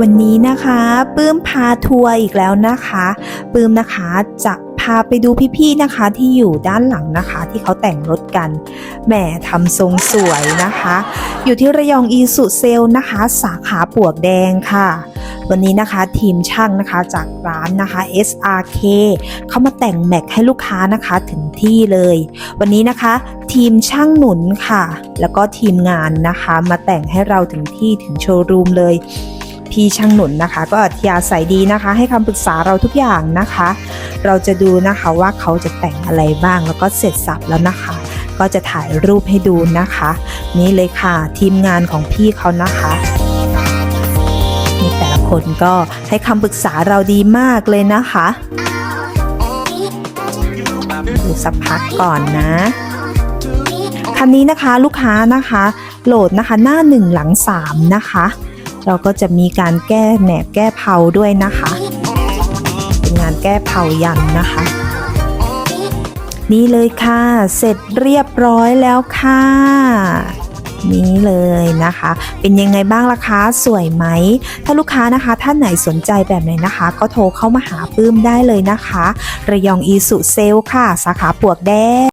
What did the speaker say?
วันนี้นะคะปื้มพาทัวร์อีกแล้วนะคะปื้มนะคะจะพาไปดูพี่ๆนะคะที่อยู่ด้านหลังนะคะ ที่เขาแต่งรถกันแหมทำทรงสวยนะคะ อยู่ที่ระยองอีสุเซลนะคะ สาขาปวกแดงค่ะ วันนี้นะคะทีมช่างนะคะจากร้านนะคะ SRK เขามาแต่งแม็กให้ลูกค้านะคะถึงที่เลย วันนี้นะคะทีมช่างหนุนค่ะ แล้วก็ทีมงานนะคะ มาแต่งให้เราถึงที่ถึงโชว์รูมเลย พี่ช่างหนุนนะคะ ก็อัธยาศัยดีนะคะ ให้คำปรึกษาเราทุกอย่างนะคะ เราจะดูนะคะว่าเขาจะแต่งอะไรบ้างแล้วก็เสร็จสับแล้วนะคะ ก็จะถ่ายรูปให้ดูนะคะ นี่เลยค่ะทีมงานของพี่เขานะคะนี่แต่ละคนก็ให้คำปรึกษาเราดีมากเลยนะคะดูสักพักก่อนนะคันนี้นะคะลูกค้านะคะ โหลดนะคะหน้าหนึ่งหลังสามนะคะ เราก็จะมีการแก้แหนบแก้เผาด้วยนะคะ เป็นงานแก้เผายันนะคะ นี่เลยค่ะ เสร็จเรียบร้อยแล้วค่ะนี่เลยนะคะ เป็นยังไงบ้างล่ะคะสวยไหม ถ้าลูกค้านะคะ ท่านไหนสนใจแบบไหนนะคะ ก็โทรเข้ามาหาปื้มได้เลยนะคะ ระยองอีสุเซลค่ะ สาขาปวกแดง